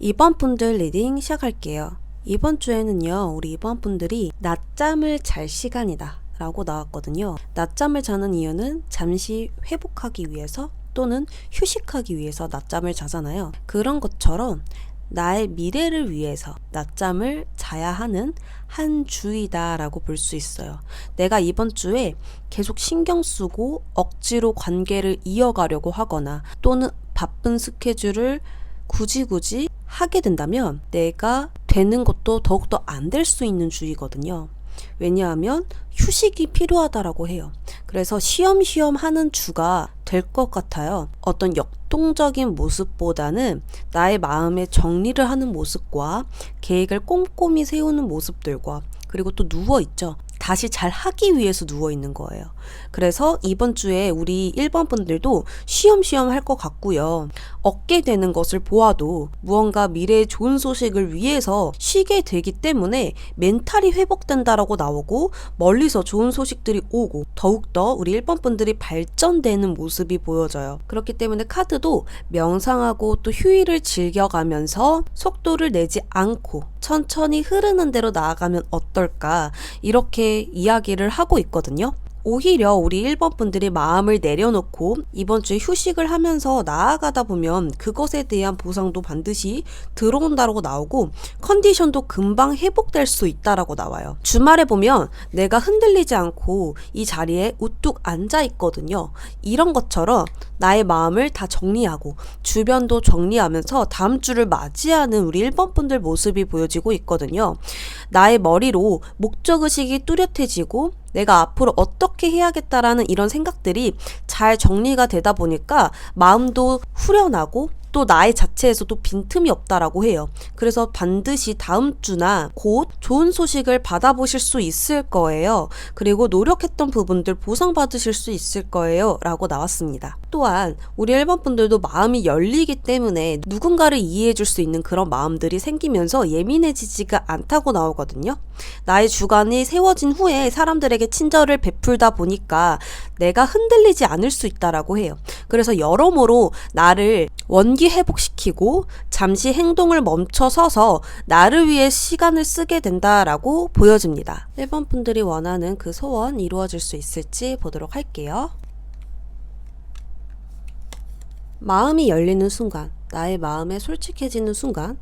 이번 분들 리딩 시작할게요. 이번 주에는요, 우리 이번 분들이 낮잠을 잘 시간이다. 라고 나왔거든요. 낮잠을 자는 이유는 잠시 회복하기 위해서 또는 휴식하기 위해서 낮잠을 자잖아요. 그런 것처럼 나의 미래를 위해서 낮잠을 자야 하는 한 주이다라고 볼 수 있어요. 내가 이번 주에 계속 신경 쓰고 억지로 관계를 이어가려고 하거나 또는 바쁜 스케줄을 굳이 굳이 하게 된다면 내가 되는 것도 더욱더 안 될 수 있는 주의거든요. 왜냐하면 휴식이 필요하다라고 해요. 그래서 쉬엄쉬엄 하는 주가 될 것 같아요. 어떤 역동적인 모습보다는 나의 마음의 정리를 하는 모습과 계획을 꼼꼼히 세우는 모습들과 그리고 또 누워 있죠. 다시 잘 하기 위해서 누워 있는 거예요. 그래서 이번 주에 우리 1번 분들도 쉬엄쉬엄 할 것 같고요. 얻게 되는 것을 보아도 무언가 미래의 좋은 소식을 위해서 쉬게 되기 때문에 멘탈이 회복된다라고 나오고 멀리서 좋은 소식들이 오고 더욱더 우리 1번 분들이 발전되는 모습이 보여져요. 그렇기 때문에 카드도 명상하고 또 휴일을 즐겨가면서 속도를 내지 않고 천천히 흐르는 대로 나아가면 어떨까 이렇게 이야기를 하고 있거든요. 오히려 우리 1번 분들이 마음을 내려놓고 이번 주에 휴식을 하면서 나아가다 보면 그것에 대한 보상도 반드시 들어온다라고 나오고 컨디션도 금방 회복될 수 있다라고 나와요. 주말에 보면 내가 흔들리지 않고 이 자리에 우뚝 앉아 있거든요. 이런 것처럼 나의 마음을 다 정리하고 주변도 정리하면서 다음 주를 맞이하는 우리 1번 분들 모습이 보여지고 있거든요. 나의 머리로 목적의식이 뚜렷해지고 내가 앞으로 어떻게 해야겠다라는 이런 생각들이 잘 정리가 되다 보니까 마음도 후련하고 또 나의 자체에서도 빈틈이 없다라고 해요. 그래서 반드시 다음 주나 곧 좋은 소식을 받아보실 수 있을 거예요. 그리고 노력했던 부분들 보상받으실 수 있을 거예요. 라고 나왔습니다. 또한 우리 1번 분들도 마음이 열리기 때문에 누군가를 이해해 줄 수 있는 그런 마음들이 생기면서 예민해지지가 않다고 나오거든요. 나의 주관이 세워진 후에 사람들에게 친절을 베풀다 보니까 내가 흔들리지 않을 수 있다라고 해요. 그래서 여러모로 나를 원기 회복시키고 잠시 행동을 멈춰 서서 나를 위해 시간을 쓰게 된다라고 보여집니다. 1번 분들이 원하는 그 소원 이루어질 수 있을지 보도록 할게요. 마음이 열리는 순간, 나의 마음에 솔직해지는 순간,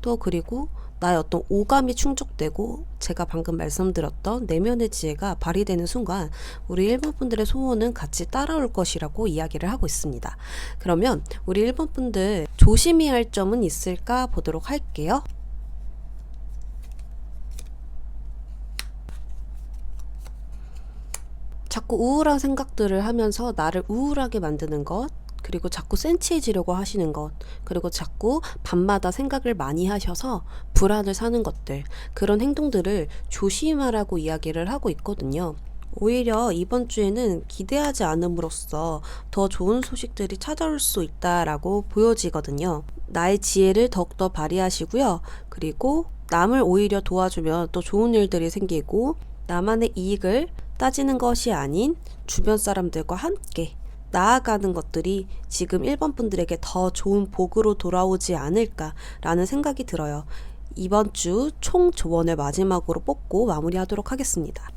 또 그리고 나의 어떤 오감이 충족되고 제가 방금 말씀드렸던 내면의 지혜가 발휘되는 순간 우리 1번 분들의 소원은 같이 따라올 것이라고 이야기를 하고 있습니다. 그러면 우리 1번 분들 조심해야 할 점은 있을까 보도록 할게요. 자꾸 우울한 생각들을 하면서 나를 우울하게 만드는 것, 그리고 자꾸 센치해지려고 하시는 것, 그리고 자꾸 밤마다 생각을 많이 하셔서 불안을 사는 것들, 그런 행동들을 조심하라고 이야기를 하고 있거든요. 오히려 이번 주에는 기대하지 않음으로써 더 좋은 소식들이 찾아올 수 있다라고 보여지거든요. 나의 지혜를 더욱더 발휘하시고요. 그리고 남을 오히려 도와주면 또 좋은 일들이 생기고 나만의 이익을 따지는 것이 아닌 주변 사람들과 함께 나아가는 것들이 지금 1번 분들에게 더 좋은 복으로 돌아오지 않을까라는 생각이 들어요. 이번 주 총 조언을 마지막으로 뽑고 마무리하도록 하겠습니다.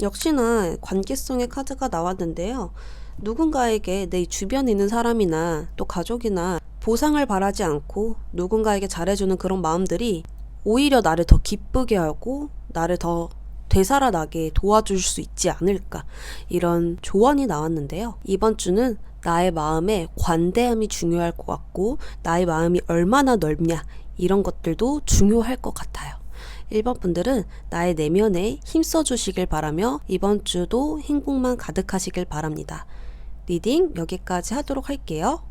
역시나 관계성의 카드가 나왔는데요. 누군가에게 내 주변에 있는 사람이나 또 가족이나 보상을 바라지 않고 누군가에게 잘해주는 그런 마음들이 오히려 나를 더 기쁘게 하고 나를 더 되살아나게 도와줄 수 있지 않을까 이런 조언이 나왔는데요. 이번 주는 나의 마음에 관대함이 중요할 것 같고 나의 마음이 얼마나 넓냐 이런 것들도 중요할 것 같아요. 1번 분들은 나의 내면에 힘써 주시길 바라며 이번 주도 행복만 가득하시길 바랍니다. 리딩 여기까지 하도록 할게요.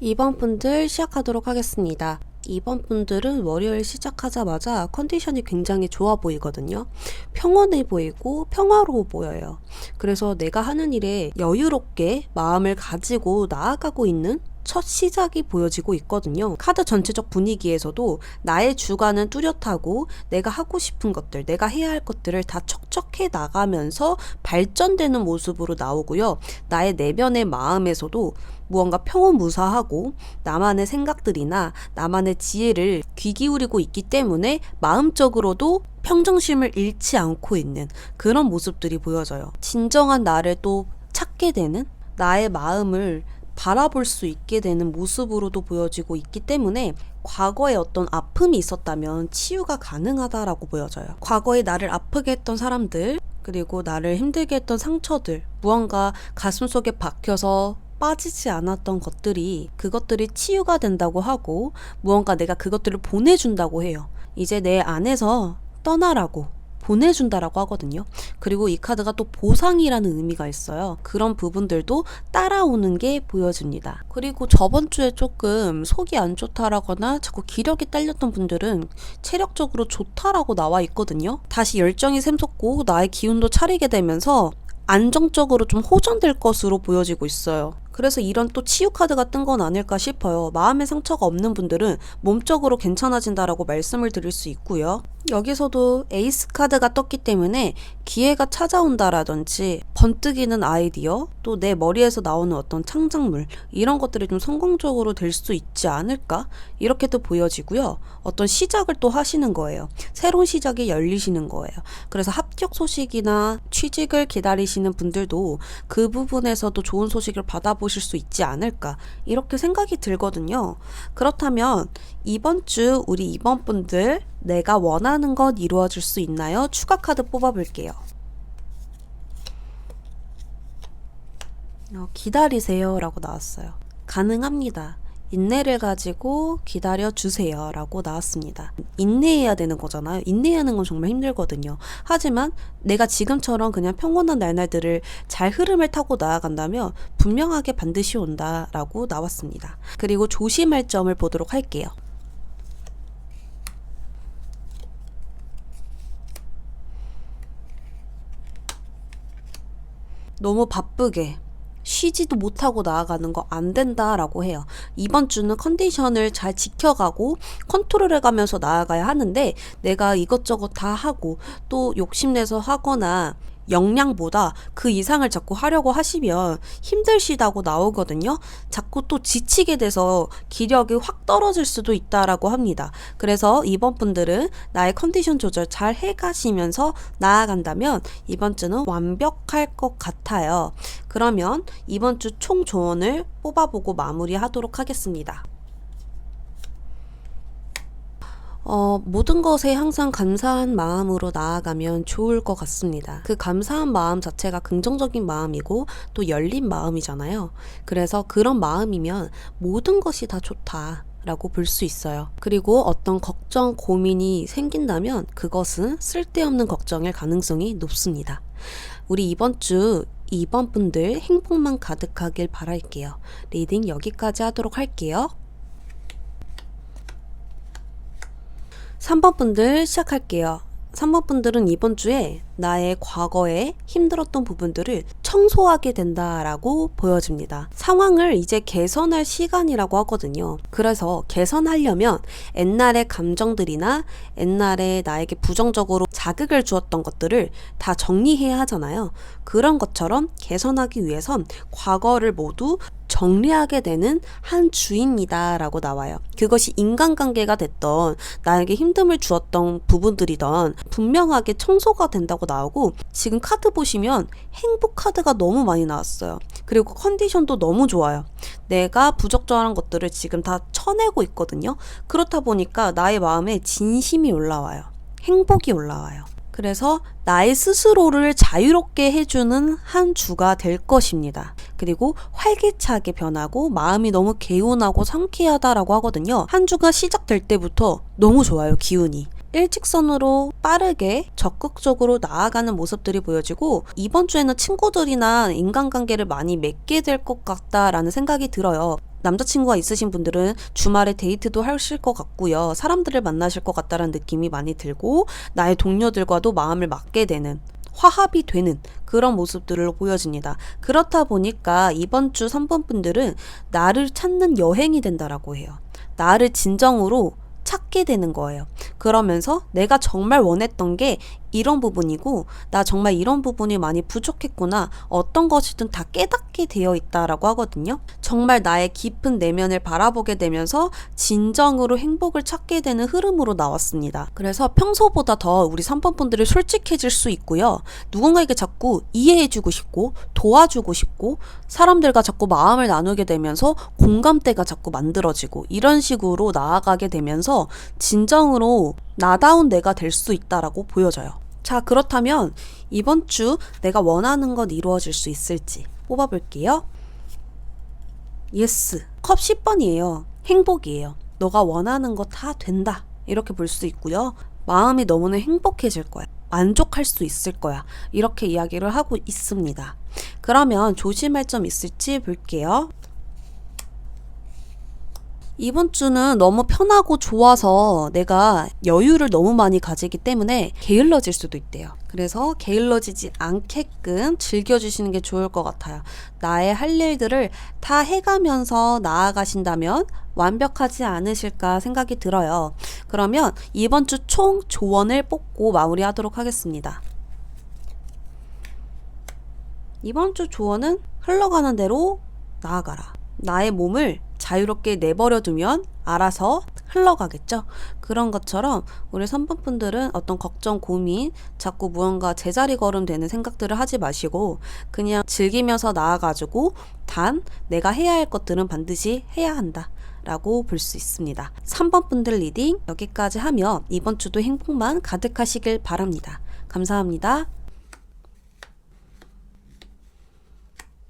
2번 분들 시작하도록 하겠습니다. 2번 분들은 월요일 시작하자마자 컨디션이 굉장히 좋아 보이거든요. 평온해 보이고 평화로워 보여요. 그래서 내가 하는 일에 여유롭게 마음을 가지고 나아가고 있는 첫 시작이 보여지고 있거든요. 카드 전체적 분위기에서도 나의 주관은 뚜렷하고 내가 하고 싶은 것들, 내가 해야 할 것들을 다 척척해 나가면서 발전되는 모습으로 나오고요. 나의 내면의 마음에서도 무언가 평온무사하고 나만의 생각들이나 나만의 지혜를 귀 기울이고 있기 때문에 마음적으로도 평정심을 잃지 않고 있는 그런 모습들이 보여져요. 진정한 나를 또 찾게 되는 나의 마음을 바라볼 수 있게 되는 모습으로도 보여지고 있기 때문에 과거에 어떤 아픔이 있었다면 치유가 가능하다라고 보여져요. 과거에 나를 아프게 했던 사람들, 그리고 나를 힘들게 했던 상처들, 무언가 가슴 속에 박혀서 빠지지 않았던 것들이 그것들이 치유가 된다고 하고 무언가 내가 그것들을 보내준다고 해요. 이제 내 안에서 떠나라고 보내준다라고 하거든요. 그리고 이 카드가 또 보상이라는 의미가 있어요. 그런 부분들도 따라오는 게 보여집니다. 그리고 저번 주에 조금 속이 안 좋다라거나 자꾸 기력이 딸렸던 분들은 체력적으로 좋다라고 나와 있거든요. 다시 열정이 샘솟고 나의 기운도 차리게 되면서 안정적으로 좀 호전될 것으로 보여지고 있어요. 그래서 이런 또 치유 카드가 뜬 건 아닐까 싶어요. 마음의 상처가 없는 분들은 몸적으로 괜찮아진다라고 말씀을 드릴 수 있고요. 여기서도 에이스 카드가 떴기 때문에 기회가 찾아온다라든지 번뜩이는 아이디어 또 내 머리에서 나오는 어떤 창작물 이런 것들이 좀 성공적으로 될 수 있지 않을까 이렇게도 보여지고요. 어떤 시작을 또 하시는 거예요. 새로운 시작이 열리시는 거예요. 그래서 합격 소식이나 취직을 기다리시는 분들도 그 부분에서도 좋은 소식을 받아보 실 수 있지 않을까 이렇게 생각이 들거든요. 그렇다면 이번 주 우리 이번 분들 내가 원하는 것 이루어질 수 있나요? 추가 카드 뽑아볼게요. 어, 기다리세요 라고 나왔어요. 가능합니다. 인내를 가지고 기다려 주세요 라고 나왔습니다. 인내해야 되는 거잖아요. 인내하는 건 정말 힘들거든요. 하지만 내가 지금처럼 그냥 평온한 날날들을 잘 흐름을 타고 나아간다면 분명하게 반드시 온다 라고 나왔습니다. 그리고 조심할 점을 보도록 할게요. 너무 바쁘게 쉬지도 못하고 나아가는 거 안 된다라고 해요. 이번 주는 컨디션을 잘 지켜가고 컨트롤해 가면서 나아가야 하는데 내가 이것저것 다 하고 또 욕심내서 하거나 역량보다 그 이상을 자꾸 하려고 하시면 힘들시다고 나오거든요. 자꾸 또 지치게 돼서 기력이 확 떨어질 수도 있다라고 합니다. 그래서 이번 분들은 나의 컨디션 조절 잘 해가시면서 나아간다면 이번 주는 완벽할 것 같아요. 그러면 이번 주 총 조언을 뽑아보고 마무리하도록 하겠습니다. 어, 모든 것에 항상 감사한 마음으로 나아가면 좋을 것 같습니다. 그 감사한 마음 자체가 긍정적인 마음이고 또 열린 마음이잖아요. 그래서 그런 마음이면 모든 것이 다 좋다. 라고 볼 수 있어요. 그리고 어떤 걱정, 고민이 생긴다면 그것은 쓸데없는 걱정일 가능성이 높습니다. 우리 이번 주 2번 분들 행복만 가득하길 바랄게요. 리딩 여기까지 하도록 할게요. 3번 분들 시작할게요. 3번 분들은 이번 주에 나의 과거에 힘들었던 부분들을 청소하게 된다라고 보여집니다. 상황을 이제 개선할 시간이라고 하거든요. 그래서 개선하려면 옛날의 감정들이나 옛날에 나에게 부정적으로 자극을 주었던 것들을 다 정리해야 하잖아요. 그런 것처럼 개선하기 위해선 과거를 모두 정리하게 되는 한 주입니다라고 나와요. 그것이 인간관계가 됐던 나에게 힘듦을 주었던 부분들이던 분명하게 청소가 된다고 나오고 지금 카드 보시면 행복 카드가 너무 많이 나왔어요. 그리고 컨디션도 너무 좋아요. 내가 부적절한 것들을 지금 다 쳐내고 있거든요. 그렇다 보니까 나의 마음에 진심이 올라와요. 행복이 올라와요. 그래서 나의 스스로를 자유롭게 해주는 한 주가 될 것입니다. 그리고 활기차게 변하고 마음이 너무 개운하고 상쾌하다라고 하거든요. 한 주가 시작될 때부터 너무 좋아요, 기운이. 일직선으로 빠르게 적극적으로 나아가는 모습들이 보여지고 이번 주에는 친구들이나 인간관계를 많이 맺게 될 것 같다라는 생각이 들어요. 남자친구가 있으신 분들은 주말에 데이트도 하실 것 같고요. 사람들을 만나실 것 같다라는 느낌이 많이 들고 나의 동료들과도 마음을 맞게 되는 화합이 되는 그런 모습들을 보여집니다. 그렇다 보니까 이번 주 3번 분들은 나를 찾는 여행이 된다라고 해요. 나를 진정으로 찾게 되는 거예요. 그러면서 내가 정말 원했던 게 이런 부분이고 나 정말 이런 부분이 많이 부족했구나 어떤 것이든 다 깨닫게 되어 있다라고 하거든요. 정말 나의 깊은 내면을 바라보게 되면서 진정으로 행복을 찾게 되는 흐름으로 나왔습니다. 그래서 평소보다 더 우리 3번 분들이 솔직해질 수 있고요. 누군가에게 자꾸 이해해주고 싶고 도와주고 싶고 사람들과 자꾸 마음을 나누게 되면서 공감대가 자꾸 만들어지고 이런 식으로 나아가게 되면서 진정으로 나다운 내가 될 수 있다라고 보여져요. 자, 그렇다면 이번 주 내가 원하는 것 이루어질 수 있을지 뽑아볼게요. 예스. 컵 10번이에요. 행복이에요. 너가 원하는 거 다 된다. 이렇게 볼 수 있고요. 마음이 너무나 행복해질 거야. 만족할 수 있을 거야. 이렇게 이야기를 하고 있습니다. 그러면 조심할 점 있을지 볼게요. 이번 주는 너무 편하고 좋아서 내가 여유를 너무 많이 가지기 때문에 게을러질 수도 있대요. 그래서 게을러지지 않게끔 즐겨주시는 게 좋을 것 같아요. 나의 할 일들을 다 해가면서 나아가신다면 완벽하지 않으실까 생각이 들어요. 그러면 이번 주 총 조언을 뽑고 마무리하도록 하겠습니다. 이번 주 조언은 흘러가는 대로 나아가라. 나의 몸을 자유롭게 내버려 두면 알아서 흘러가겠죠. 그런 것처럼 우리 3번 분들은 어떤 걱정, 고민, 자꾸 무언가 제자리 걸음 되는 생각들을 하지 마시고 그냥 즐기면서 나아가지고 단 내가 해야 할 것들은 반드시 해야 한다. 라고 볼 수 있습니다. 3번 분들 리딩 여기까지 하며 이번 주도 행복만 가득하시길 바랍니다. 감사합니다.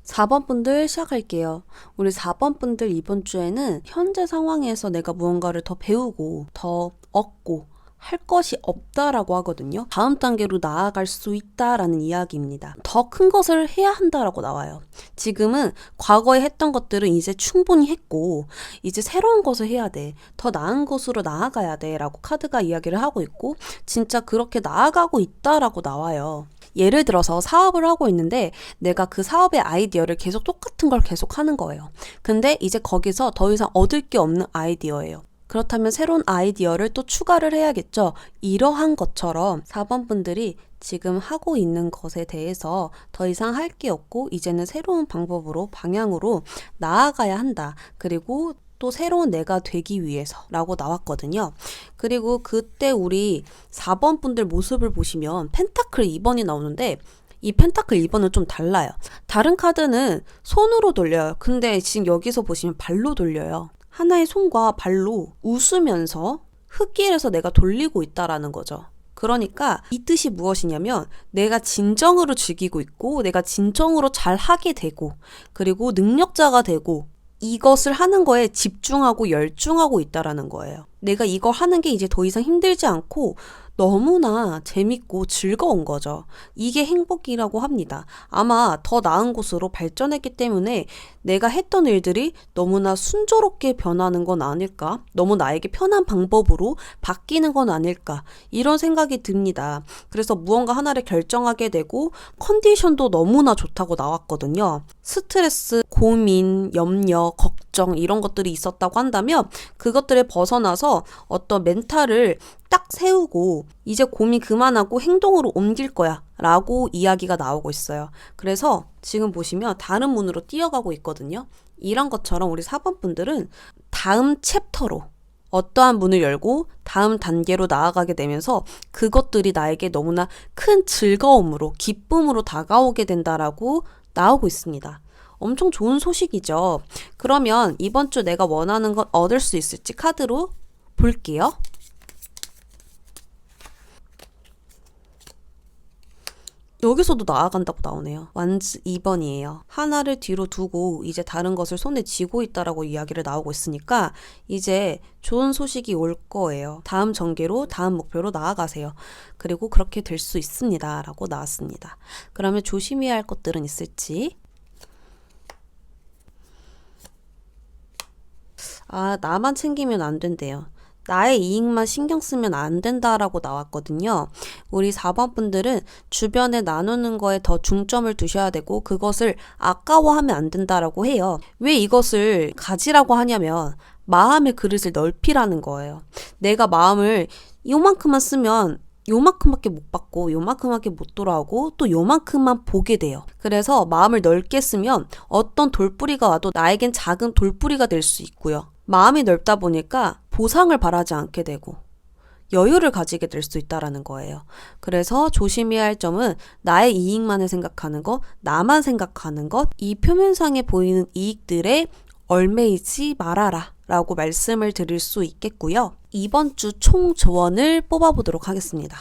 4번 분들 시작할게요. 우리 4번 분들 이번 주에는 현재 상황에서 내가 무언가를 더 배우고 더 얻고 할 것이 없다라고 하거든요. 다음 단계로 나아갈 수 있다라는 이야기입니다. 더 큰 것을 해야 한다라고 나와요. 지금은 과거에 했던 것들은 이제 충분히 했고, 이제 새로운 것을 해야 돼. 더 나은 곳으로 나아가야 돼. 라고 카드가 이야기를 하고 있고, 진짜 그렇게 나아가고 있다라고 나와요. 예를 들어서 사업을 하고 있는데 내가 그 사업의 아이디어를 계속 똑같은 걸 계속 하는 거예요. 근데 이제 거기서 더 이상 얻을 게 없는 아이디어예요. 그렇다면 새로운 아이디어를 또 추가를 해야겠죠. 이러한 것처럼 4번 분들이 지금 하고 있는 것에 대해서 더 이상 할 게 없고 이제는 새로운 방법으로 방향으로 나아가야 한다. 그리고 또 새로운 내가 되기 위해서 라고 나왔거든요. 그리고 그때 우리 4번 분들 모습을 보시면 펜타클 2번이 나오는데 이 펜타클 2번은 좀 달라요. 다른 카드는 손으로 돌려요. 근데 지금 여기서 보시면 발로 돌려요. 하나의 손과 발로 웃으면서 흙길에서 내가 돌리고 있다라는 거죠. 그러니까 이 뜻이 무엇이냐면 내가 진정으로 즐기고 있고 내가 진정으로 잘 하게 되고 그리고 능력자가 되고 이것을 하는 거에 집중하고 열중하고 있다라는 거예요. 내가 이걸 하는 게 이제 더 이상 힘들지 않고 너무나 재밌고 즐거운 거죠. 이게 행복이라고 합니다. 아마 더 나은 곳으로 발전했기 때문에 내가 했던 일들이 너무나 순조롭게 변하는 건 아닐까? 너무 나에게 편한 방법으로 바뀌는 건 아닐까? 이런 생각이 듭니다. 그래서 무언가 하나를 결정하게 되고 컨디션도 너무나 좋다고 나왔거든요. 스트레스, 고민, 염려, 걱정 이런 것들이 있었다고 한다면 그것들을 벗어나서 어떤 멘탈을 딱 세우고 이제 고민 그만하고 행동으로 옮길 거야 라고 이야기가 나오고 있어요. 그래서 지금 보시면 다른 문으로 뛰어가고 있거든요. 이런 것처럼 우리 4번 분들은 다음 챕터로 어떠한 문을 열고 다음 단계로 나아가게 되면서 그것들이 나에게 너무나 큰 즐거움으로 기쁨으로 다가오게 된다라고 나오고 있습니다. 엄청 좋은 소식이죠. 그러면 이번 주 내가 원하는 건 얻을 수 있을지 카드로 볼게요. 여기서도 나아간다고 나오네요. 완즈 2번이에요. 하나를 뒤로 두고 이제 다른 것을 손에 쥐고 있다라고 이야기를 나오고 있으니까 이제 좋은 소식이 올 거예요. 다음 전개로 다음 목표로 나아가세요. 그리고 그렇게 될 수 있습니다. 라고 나왔습니다. 그러면 조심해야 할 것들은 있을지 아, 나만 챙기면 안 된대요. 나의 이익만 신경 쓰면 안 된다라고 나왔거든요. 우리 4번 분들은 주변에 나누는 거에 더 중점을 두셔야 되고 그것을 아까워하면 안 된다라고 해요. 왜 이것을 가지라고 하냐면 마음의 그릇을 넓히라는 거예요. 내가 마음을 요만큼만 쓰면 요만큼밖에 못 받고 요만큼밖에 못 돌아오고 또 요만큼만 보게 돼요. 그래서 마음을 넓게 쓰면 어떤 돌뿌리가 와도 나에겐 작은 돌뿌리가 될 수 있고요. 마음이 넓다 보니까 보상을 바라지 않게 되고 여유를 가지게 될 수 있다라는 거예요. 그래서 조심해야 할 점은 나의 이익만을 생각하는 것, 나만 생각하는 것, 이 표면상에 보이는 이익들에 얼매이지 말아라. 라고 말씀을 드릴 수 있겠고요. 이번 주 총 조언을 뽑아보도록 하겠습니다.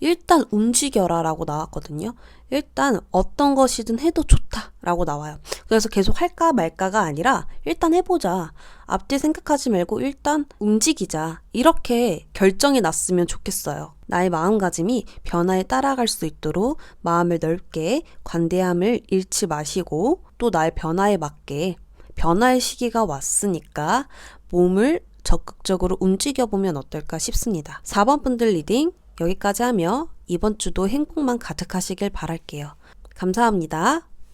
일단 움직여라 라고 나왔거든요. 일단 어떤 것이든 해도 좋다 라고 나와요. 그래서 계속 할까 말까가 아니라 일단 해보자. 앞뒤 생각하지 말고 일단 움직이자. 이렇게 결정이 났으면 좋겠어요. 나의 마음가짐이 변화에 따라갈 수 있도록 마음을 넓게 관대함을 잃지 마시고 또 나의 변화에 맞게 변화의 시기가 왔으니까 몸을 적극적으로 움직여보면 어떨까 싶습니다. 4번 분들 리딩 여기까지 하며 이번 주도 행복만 가득하시길 바랄게요. 감사합니다.